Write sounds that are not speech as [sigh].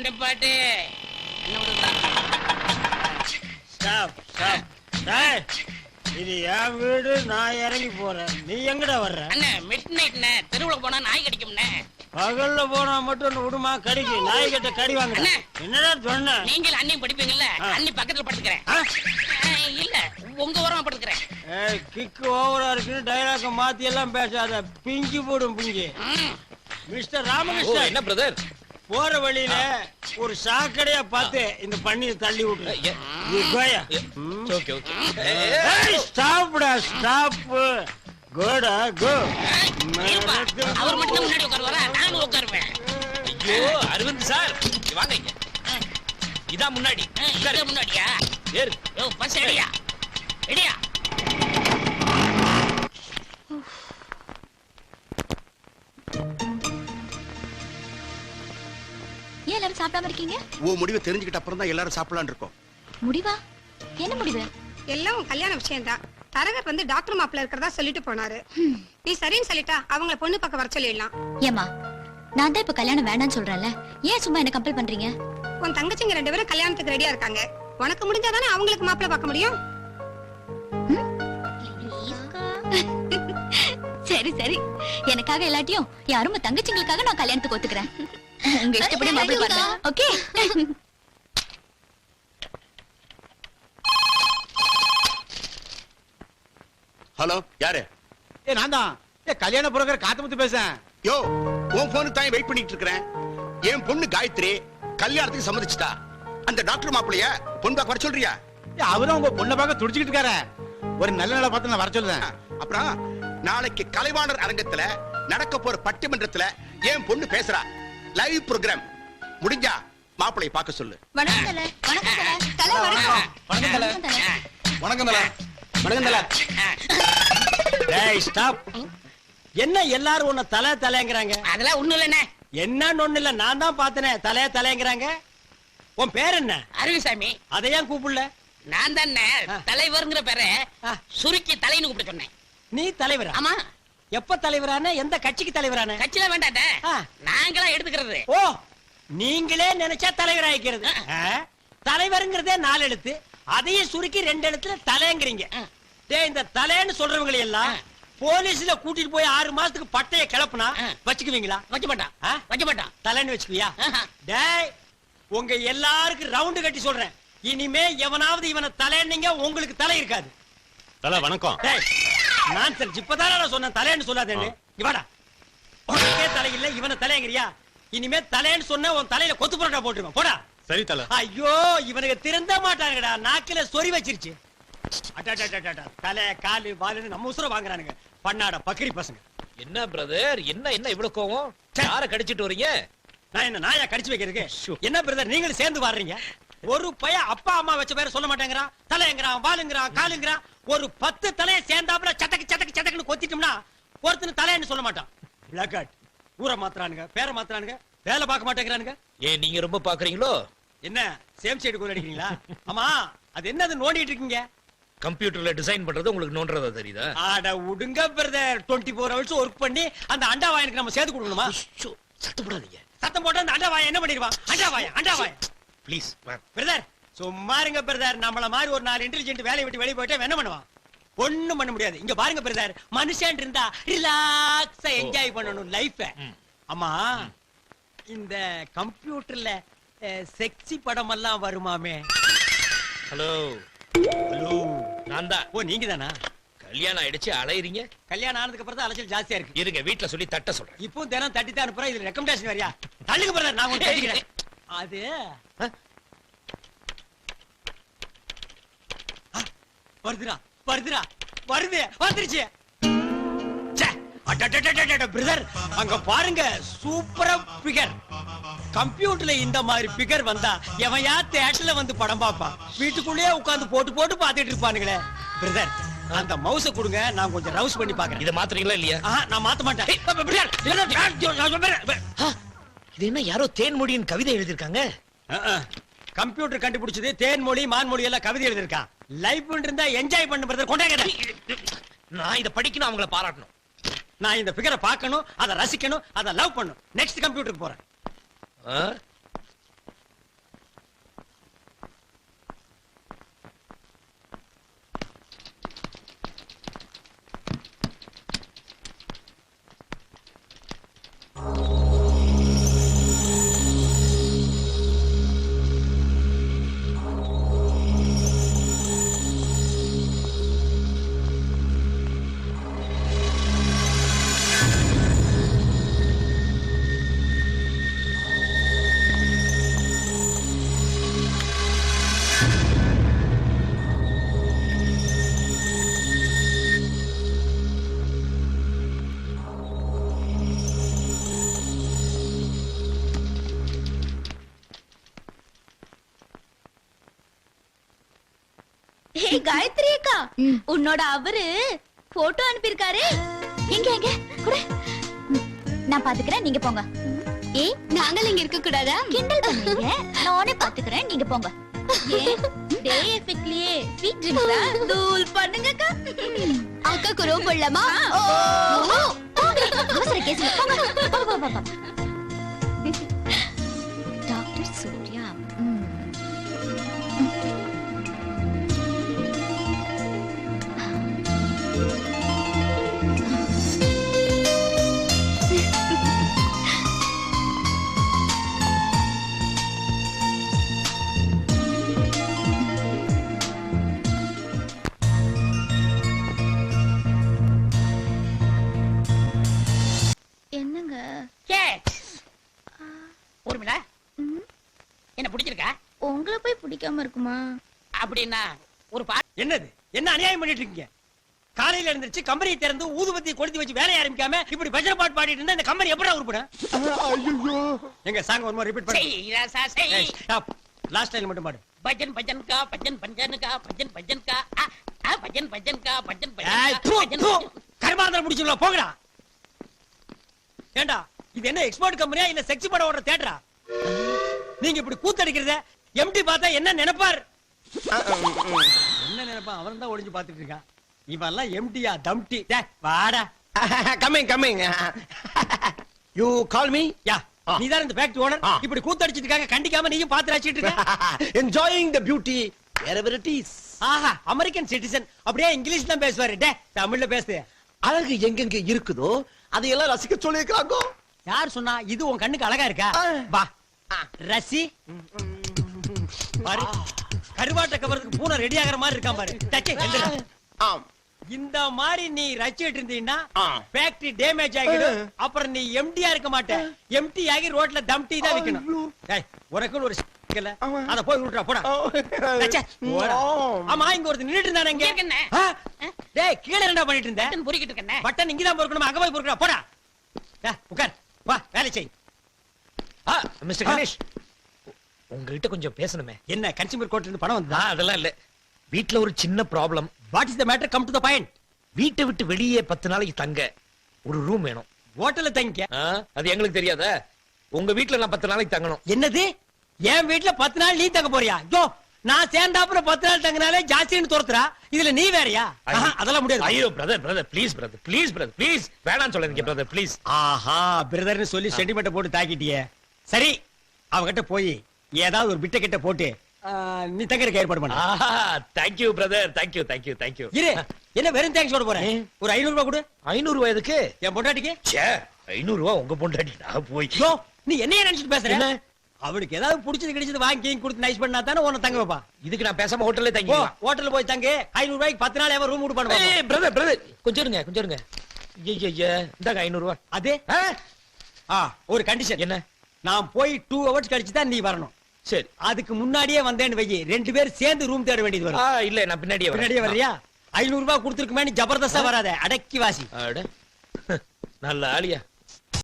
இந்த பாட்டு. இது என் வீடு நான் இறங்கி போறேன். நீ எங்கடா வர்ற? அண்ணே மிட் நைட்ண்ணே தெருவுல போனா நாய் கடிக்கும்ண்ணே. பகல்ல போனா மட்டும் ஒண்ணு விடுமா? கடிக்கு. நாய் கிட்ட கடி வாங்க அண்ணே. என்னடா சொன்ன? நீங்கள் அண்ணியும் படிப்பீங்கல்ல. அண்ணி பக்கத்துல படுத்துக்கிறேன். இல்ல. உங்க ஓரமா படுத்துக்கிறேன். ஏய் கிக்கு ஓவரா இருக்குன்னு டைலாக மாத்தி எல்லாம் பேசாத. பிஞ்சு போடும் பிஞ்சு. மிஸ்டர் ராமகிருஷ்ணன் என்ன பிரதர் போற வழியில ஒரு சாக்கடையா பார்த்து இந்த பண்ணியை தள்ளி விட்டு You go ya. ம். Okay okay. ஏய், stop டா, stop. Go டா, go. இருப்பா. அவர் மட்டும் முன்னாடி உட்காருவாரா? நானும் உட்காருவேன். ஐயோ அரவிந்த் சார் இங்க வாங்க இங்க. இதான் முன்னாடி. முன்னாடியா? ஏறு. பஸ் எடியா எடியா சாப்பிடாம இருக்கீங்க உன் முடிவை தெரிஞ்சுக்கிட்ட அப்புறம் தான் எல்லாரும் சாப்பிடலாம்னு இருக்கோம். முடிவா? என்ன முடிவு? எல்லாம் கல்யாண விஷயம்தான். தரகர் வந்து டாக்டர் மாப்பிள்ள இருக்கிறதா சொல்லிட்டு போனாரு. நீ சரின்னு சொல்லிட்டா அவங்கள பொண்ணு பக்கம் வர சொல்லிடலாம். ஏமா நான் தான் இப்ப கல்யாணம் வேணாம்னு சொல்றேன்ல. ஏன் சும்மா என்ன கம்பல் பண்றீங்க? உன் தங்கச்சிங்க ரெண்டு பேரும் கல்யாணத்துக்கு ரெடியா இருக்காங்க. உனக்கு முடிஞ்சாதானே அவங்களுக்கு மாப்பிள்ள பார்க்க முடியும்? சரி சரி. எனக்காக எல்லாத்தையும் யாரும் தங்கச்சிங்களுக்காக நான் கல்யாணத்துக்கு ஒத்துக்கிறேன். உங்க இஷ்டப்படி மாப்பிள்ளை பாருங்க ஓகே. ஹலோ யாரு? ஏ நான் தான். ஏ கல்யாண புரோக்கர் காத்தமுத்து பேசுறேன். யோ உன் போனுக்கு தான் வெயிட் பண்ணிட்டு இருக்கிறேன்? என் பொண்ணு காயத்ரி கல்யாணத்துக்கு சம்மதிச்சிட்டா. அந்த டாக்டர் மாப்பிளைய பொண்ணு பார்க்க வர சொல்றியா? ஏ அவரும் உங்க பொண்ணை பார்க்க துடிச்சுக்கிட்டு இருக்காரு. ஒரு நல்ல நாளை பார்த்து நான் வர சொல்லுறேன் அப்புறம் நாளைக்கு கலைவாணர் அரங்கத்துல நடக்க போற பட்டிமன்றத்துல என் பொண்ணு பேசுறா. லைவ் ப்ரோக்ராம் முடிஞ்சா மாப்பிளைய பார்க்க சொல்லு. வணக்கம் தல. வணக்கம் தல. தல வணக்கம். வணக்கம் தல. வணக்கம் தல. வணக்கம் தல. வணக்கம் தல. டேய், stop. என்ன எல்லாரும் உன்னை தலை தலைங்கிறாங்க? அதெல்லாம் ஒண்ணும் இல்லண்ணே. என்னன்னு ஒண்ணு இல்ல. நான் தான் பார்த்தனே. தலைய தலைங்கிறாங்க. உன் பேர் என்ன? அரவிசாமி அதை ஏன் கூப்பிடல? நான் தானே. தலைவர்ங்கிற பேரை. சுருக்கி தலைன்னு கூப்பிட்டு சொன்னேன். நீ தலைவரா? ஆமா. எப்ப தலைவரான? எந்த கட்சிக்கு தலைவரான? கட்சியில வேண்டாட்ட. நாங்களா எடுத்துக்கிறது. ஓ நீங்களே நினைச்சா தலைவர் ஆயிக்கிறது. ஆ? தலைவருங்கிறதே நாலு எழுத்து. அதையும் சுருக்கி ரெண்டு எழுத்துல தலைங்கிறீங்க. டேய் இந்த தலைன்னு சொல்றவங்களை எல்லாம். போலீஸ்ல கூட்டிட்டு போய் ஆறு மாசத்துக்கு பட்டைய கிளப்புனா. வச்சுக்குவீங்களா? வைக்க மாட்டான்? வைக்க மாட்டான் தலைன்னு வச்சுக்குவியா. டேய் உங்க எல்லாருக்கும் ரவுண்டு கட்டி சொல்றேன். இனிமே எவனாவது இவனை தலைன்னீங்க உங்களுக்கு தலை இருக்காது. தல வணக்கம். டேய் நான் சரி இப்பதானே சொன்னேன். தலைன்னு சொல்லாதேன்னு. இவாடா உனக்கே தலை இல்ல இவனை தலைங்கிறியா இனிமே தலைன்னு சொன்ன உன் தலையில கொத்து புரோட்டா போட்டுருவேன். போடா. சரி தல. ஐயோ இவனுக்கு திருந்த மாட்டாங்கடா நாக்கில சொறி வச்சிருச்சு. தலை காலு வாலுன்னு நம்ம உசுர வாங்குறானுங்க. பண்ணாட பக்கிரி பசங்க. என்ன பிரதர் என்ன என்ன இவ்வளவு கோவம்? யார கடிச்சிட்டு வரீங்க நான் என்ன நாயா கடிச்சு வைக்கிறதுக்கு? என்ன பிரதர் நீங்களும் சேர்ந்து வர்றீங்க ஒரு பைய அப்பா அம்மா வச்ச பேரை சொல்ல மாட்டேங்கிறான். தலைங்கிறான் வாலுங்கிறான் காலுங்கிறான். ஒரு பத்து தலையை சேர்ந்தாப்புல சட்டக்கு சட்டக்கு சட்டக்குன்னு கொத்திட்டோம்னா ஒருத்தன் தலைன்னு சொல்ல மாட்டான். பிளக்காட் ஊரை மாத்துறானுங்க பேரை மாத்துறானுங்க வேலை பார்க்க மாட்டேங்கிறானுங்க. ஏன் நீங்க ரொம்ப பாக்குறீங்களோ? என்ன சேம் சைடு கூட அடிக்கிறீங்களா? ஆமா அது என்னது நோண்டிட்டு இருக்கீங்க? கம்ப்யூட்டர்ல டிசைன் பண்றது உங்களுக்கு நோன்றதா தெரியுதா? ஆட உடுங்க brother twenty four hours work பண்ணி அந்த அண்டா வாயனுக்கு நம்ம சேர்த்து கொடுக்கணுமா? சத்தம் போடாதீங்க. சத்தம் போட்டு அந்த அண்டா வாயன் என்ன பண்ணிடுவான்? அண்டா வாயன் அண்டா வாயன் ப்ளீஸ் பிரதர் சும்மா இருங்க பிரதர். நம்மள மாதிரி ஒரு நாலு இன்டெலிஜென்ட் வேலையை விட்டு வெளியே போயிட்டா என்ன பண்ணுவான்? ஒண்ணும் பண்ண முடியாது. இங்க பாருங்க பிரதர். மனுஷன் இருந்தா ரிலாக்ஸா என்ஜாய் பண்ணணும் லைஃப. ஆமா இந்த கம்ப்யூட்டர்ல செக்ஸி படம் எல்லாம் வருமாமே? ஹலோ ஹலோ நான் தான் ஓ நீங்க தானா கல்யாணம் ஆயிடுச்சு அலையறீங்க. கல்யாணம் ஆனதுக்கு அப்புறம் தான் அலைச்சல் ஜாஸ்தியா இருக்கு. இருங்க வீட்ல சொல்லி தட்ட சொல்றேன். இப்போ தினம் தட்டி தான் அனுப்புறேன் இதுல ரெக்கமெண்டேஷன் வரியா தள்ளுங்க பிரதர் நான் தட்டிக்கிறேன். அது வருதுடா வருதுடா வருது வந்துருச்சு பிரதர் அங்க பாருங்க சூப்பரா பிகர் கம்ப்யூட்டர்ல இந்த மாதிரி பிகர் வந்தா எவன் யா தேட்டர்ல வந்து படம் பார்ப்பான் வீட்டுக்குள்ளேயே உட்கார்ந்து போட்டு போட்டு பார்த்துட்டு இருப்பானுங்களே பிரதர் அந்த மவுஸ கொடுங்க நான் கொஞ்சம் ரவுஸ் பண்ணி பாக்குறேன் இத மாத்துறீங்களா இல்லையா நான் மாத்த மாட்டேன் இது என்ன யாரோ தேன்மொழியின் கவிதை எழுதிருக்காங்க. கம்ப்யூட்டர் கண்டுபிடிச்சது தேன்மொழி மான்மொழி எல்லாம் கவிதை எழுதிருக்கான் லைஃப் இருந்தா என்ஜாய் பண்ணு பிரதர் கொண்டாங்க நான் இத படிக்கணும் அவங்கள பாராட்டணும். நான் இந்த பிகரை பார்க்கணும் அதை ரசிக்கணும் அதை லவ் பண்ணும் நெக்ஸ்ட் கம்ப்யூட்டருக்கு போறேன். ஏய் காயத்ரி அக்கா. உன்னோட அவரு போட்டோ அனுப்பியிருக்காரு. எங்க எங்க? கூட. நான் பாத்துக்கிறேன் நீங்க போங்க. ஏய் நாங்கள் இங்க இருக்க கூடாதா? கிண்டல் பண்ணீங்க. நானே பாத்துக்கிறேன் நீங்க போங்க. டே எஃபெக்ட்லயே. ஸ்வீட் ட்ரிங்க்ஸா தூள் பண்ணுங்க அக்கா. அக்காக்கு ரூம் போடலாமா அவசர கேஸ்ல போங்க. போங்க போங்க போங்க டாக்டர் சூர்யா பிடிச்சிருக்கா? உங்களை போய் பிடிக்காம இருக்குமா? அப்படின்னா ஒரு பா என்னது? என்ன அநியாயம் பண்ணிட்டு இருக்கீங்க? காலையில எழுந்திருச்சு கம்பெனியை திறந்து ஊதுபத்தி கொளுத்தி வச்சு வேலைய ஆரம்பிக்காம இப்படி பஜனை பாட்டு பாடிட்டு இருந்தா இந்த கம்பெனி எப்படா உருப்படும்? எங்க சாங் ஒரு மாதிரி ரிப்பீட் பண்ணு. லாஸ்ட் டைம் மட்டும் பாடு. பஜன் பஜன் கா பஜன் பஜன் கா பஜன் பஜன் கா பஜன் பஜன் கா பஜன். பஜன். கர்மாந்திரம் முடிச்சுங்களா போங்கடா. ஏண்டா இது என்ன எக்ஸ்போர்ட் கம்பெனியா இல்ல செக்ஸ் படம் ஓடுற தேட்டரா நீங்க இப்படி கூத்தடிக்கிறத எம்டி பார்த்தா என்ன நினைப்பார்? என்ன நினைப்பான்? அவன் தான் ஒளிஞ்சு பாத்துட்டு இருக்கான். இவன் எல்லாம் எம்டியா தம்டி. வாடா. Coming coming you call me ya நீதான் இந்த ஃபேக்டரி ஓனர். இப்படி கூத்தடிச்சிட்டு இருக்காங்க கண்டிக்காம நீயும் பாத்து ரசிச்சிட்டு இருக்க. Enjoying the beauty is. ஆஹா அமெரிக்கன் சிட்டிசன் அப்படியே இங்கிலீஷ் தான் பேசுவாரு. டே தமிழ்ல பேசு. அழகு எங்கெங்க இருக்குதோ அதையெல்லாம் ரசிக்க சொல்லியிருக்காங்க யார் சொன்னா இது உன் கண்ணுக்கு அழகா இருக்கா. வா. ரசி. பாரு கருவாட்ட கவரத்துக்கு பூனை ரெடி ஆகுற மாதிரி இருக்கான் பாரு. டச்சே, எந்திரா. ஆம். இந்த மாதிரி நீ ரசிச்சிட்டு இருந்தீங்கன்னா. ஃபேக்டரி டேமேஜ் ஆகிடும். அப்புறம் நீ எம்டியா இருக்க மாட்ட. எம்டி ஆகி ரோட்ல தம்டி தான் விக்கணும். உனக்குன்னு ஒரு ஆமா. அத போய் விட்டுறா போடா. ஆமா. இங்க ஒருத்தர் நின்னுட்டு இருந்தானே இங்க. இங்க? டேய் கீழ என்ன பண்ணிட்டு இருந்த? பட்டன் பொறுக்கிட்டு இருக்கேன். பட்டன் இங்கதான் பொறுக்கணும்? அங்க போய் பொறுக்கணும்? போடா. உட்கார். வா வேலை செய். மிஸ்டர் கணேஷ். உங்ககிட்ட கொஞ்சம் பேசணுமே. என்ன கன்சியூமர் கோர்ட்ல இருந்து பணம் ஆ, வந்ததா அதெல்லாம் இல்ல. வீட்ல ஒரு சின்ன problem. What is the matter come to the point வீட்டை விட்டு வெளியே பத்து நாளைக்கு தங்க. ஒரு ரூம் வேணும். ஹோட்டல்ல தங்கிக்க ஆ, அது எங்களுக்கு தெரியாதா? உங்க வீட்ல நான் பத்து நாளைக்கு தங்கணும். என்னது? என் வீட்ல பத்து நாள் நீ தங்க போறியா? யோ நான் சேர்ந்தாப்புல பத்து நாள் தங்கினாலே ஜாஸ்தின்னு துரத்துறா. இதுல நீ வேறயா? அதெல்லாம் முடியாது. ஐயோ brother brother please brother please brother please வேணாம்னு சொல்லாதீங்க பிரதர் ப்ளீஸ் ஆஹா பிரதர்னு சொல்லி சென்டிமெண்ட் போட்டு தாக்கிட்டியே. சரி அவகிட்ட போய் ஏதாவது ஒரு பிட்ட கிட்ட போட்டு நீ தங்கறதுக்கு ஏற்பாடு பண்ண. Thank you brother thank you thank you thank you இரு என்ன வெறும் தேங்க்ஸ் சொல்ல போறேன் ஒரு ஐநூறு ரூபாய் கொடு. ஐநூறு வயதுக்கு என் பொண்டாட்டிக்கு? ச்சே ஐநூறு ரூபா உங்க பொண்டாட்டி நான் போய். நீ என்னைய நினைச்சிட்டு பேசுற? என்ன? அவளுக்கு ஏதாவது புடிச்சது கிடைச்சது வாங்கி கொடுத்து நைஸ் பண்ணா தானே உன்னை தங்க வைப்பா. இதுக்கு நான் பேசாம ஹோட்டல்ல தங்கிக்கலாம் ஹோட்டல்ல போய் தங்கு. ஐநூறு ரூபாய்க்கு பத்து நாள் எவன் ரூம் விட்டு பண்ணுவாங்க ஏய் பிரதர் பிரதர் கொஞ்சம் இருங்க கொஞ்சம் இருங்க. ஐயா இந்தாங்க ஐநூறு ரூபா அது? ஒரு கண்டிஷன் என்ன? நான் போய் டூ ஹவர்ஸ் கழிச்சு தான் நீ வரணும். சரி. அதுக்கு முன்னாடியே வந்தேன்னு வை ரெண்டு பேரும் சேர்ந்து ரூம் தேட வேண்டியது வரும். இல்ல நான் பின்னாடியே. பின்னாடியே வர்றியா? ஐநூறு ரூபாய் கொடுத்துருக்குமே நீ ஜபர்தஸ்தா வராத அடக்கி வாசி. [laughs] நல்ல ஆளியா.